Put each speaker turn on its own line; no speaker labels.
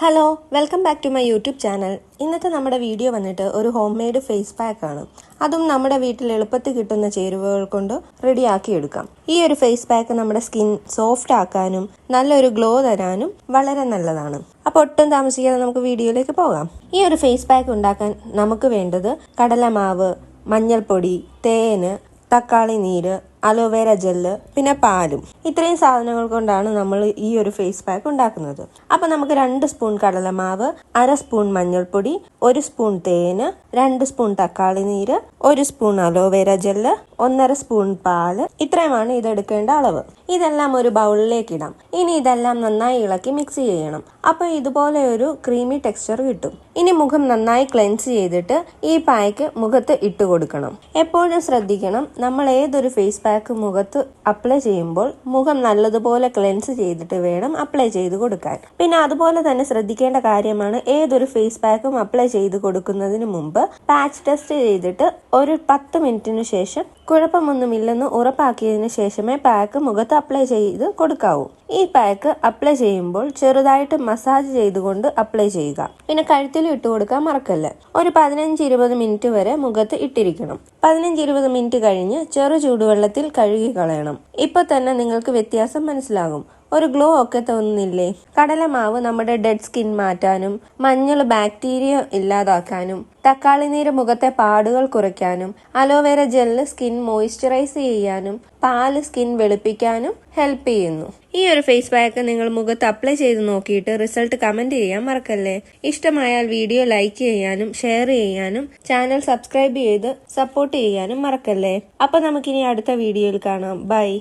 Hello welcome back to my YouTube channel ഇന്നത്തെ നമ്മുടെ video വന്നിട്ട് ഒരു ഹോം മെയ്ഡ് ഫേസ് പാക്ക് ആണ്. അതും നമ്മുടെ വീട്ടിൽ എളുപ്പത്തിൽ കിട്ടുന്ന ചേരുവകൾ കൊണ്ട് റെഡിയാക്കി എടുക്കാം. ഈ ഒരു ഫേസ് പാക്ക് നമ്മുടെ സ്കിൻ സോഫ്റ്റ് ആക്കാനും നല്ലൊരു ഗ്ലോ തരാനും വളരെ നല്ലതാണ്. അപ്പോൾ ഒട്ടും താമസിക്കാതെ നമുക്ക് വീഡിയോയിലേക്ക് പോകാം. ഈ ഒരു ഫേസ് പാക്ക് ഉണ്ടാക്കാൻ നമുക്ക് വേണ്ടത് കടലമാവ് മഞ്ഞൾപ്പൊടി തേന് തക്കാളി നീര് അലോവേര ജെല്ല് പിന്നെ പാലും. ഇത്രയും സാധനങ്ങൾ കൊണ്ടാണ് നമ്മൾ ഈ ഒരു ഫേസ് പാക്ക് ഉണ്ടാക്കുന്നത്. അപ്പൊ നമുക്ക് രണ്ട് സ്പൂൺ കടലമാവ് അര സ്പൂൺ മഞ്ഞൾപ്പൊടി ഒരു സ്പൂൺ തേന് രണ്ട് സ്പൂൺ തക്കാളി നീര് ഒരു സ്പൂൺ അലോവേര ജെല്ല് ഒന്നര സ്പൂൺ പാൽ. ഇത്രയുമാണ് ഇതെടുക്കേണ്ട അളവ്. ഇതെല്ലാം ഒരു ബൗളിലേക്ക് ഇടാം. ഇനി ഇതെല്ലാം നന്നായി ഇളക്കി മിക്സ് ചെയ്യണം. അപ്പൊ ഇതുപോലെ ഒരു ക്രീമി ടെക്സ്ചർ കിട്ടും. ഇനി മുഖം നന്നായി ക്ലെൻസ് ചെയ്തിട്ട് ഈ പായ്ക്ക് മുഖത്ത് ഇട്ട് കൊടുക്കണം. എപ്പോഴും ശ്രദ്ധിക്കണം നമ്മൾ ഏതൊരു ഫേസ് പാക്ക് മുഖത്ത് അപ്ലൈ ചെയ്യുമ്പോൾ മുഖം നല്ലതുപോലെ ക്ലെൻസ് ചെയ്തിട്ട് വേണം അപ്ലൈ ചെയ്ത് കൊടുക്കാൻ. പിന്നെ അതുപോലെ തന്നെ ശ്രദ്ധിക്കേണ്ട കാര്യമാണ് ഏതൊരു ഫേസ് പാക്കും അപ്ലൈ ചെയ്ത് കൊടുക്കുന്നതിന് മുമ്പ് പാച്ച് ടെസ്റ്റ് ചെയ്തിട്ട് ഒരു പത്ത് മിനിറ്റിന് ശേഷം കുഴപ്പമൊന്നുമില്ലെന്ന് ഉറപ്പാക്കിയതിന് ശേഷമേ പാക്ക് മുഖത്ത് അപ്ലൈ ചെയ്ത് കൊടുക്കാവൂ. ഈ പാക്ക് അപ്ലൈ ചെയ്യുമ്പോൾ ചെറുതായിട്ട് മസാജ് ചെയ്തുകൊണ്ട് അപ്ലൈ ചെയ്യുക. പിന്നെ കഴുത്തിൽ ഇട്ട് കൊടുക്കാൻ മറക്കല്ല? ഒരു പതിനഞ്ച് ഇരുപത് മിനിറ്റ് വരെ മുഖത്ത് ഇട്ടിരിക്കണം. പതിനഞ്ച് ഇരുപത് മിനിറ്റ് കഴിഞ്ഞ് ചെറു ചൂടുവെള്ളത്തിൽ കഴുകി കളയണം. ഇപ്പൊ തന്നെ നിങ്ങൾക്ക് വ്യത്യാസം മനസ്സിലാകും. ഒരു ഗ്ലോ ഒക്കെ തോന്നുന്നില്ലേ കടലമാവ് നമ്മുടെ ഡെഡ് സ്കിൻ മാറ്റാനും മഞ്ഞൾ ബാക്ടീരിയ ഇല്ലാതാക്കാനും തക്കാളി നീര് മുഖത്തെ പാടുകൾ കുറയ്ക്കാനും അലോവേര ജെല്ല് സ്കിൻ മോയ്സ്ചറൈസ് ചെയ്യാനും പാൽ സ്കിൻ വെളുപ്പിക്കാനും ഹെൽപ്പ് ചെയ്യുന്നു. ഈ ഒരു ഫേസ് പാക്ക് നിങ്ങൾ മുഖത്ത് അപ്ലൈ ചെയ്ത് നോക്കിയിട്ട് റിസൾട്ട് കമന്റ് ചെയ്യാൻ മറക്കല്ലേ? ഇഷ്ടമായാൽ വീഡിയോ ലൈക്ക് ചെയ്യാനും ഷെയർ ചെയ്യാനും ചാനൽ സബ്സ്ക്രൈബ് ചെയ്ത് സപ്പോർട്ട് ചെയ്യാനും മറക്കല്ലേ? അപ്പൊ നമുക്കിനി അടുത്ത വീഡിയോയിൽ കാണാം. ബൈ.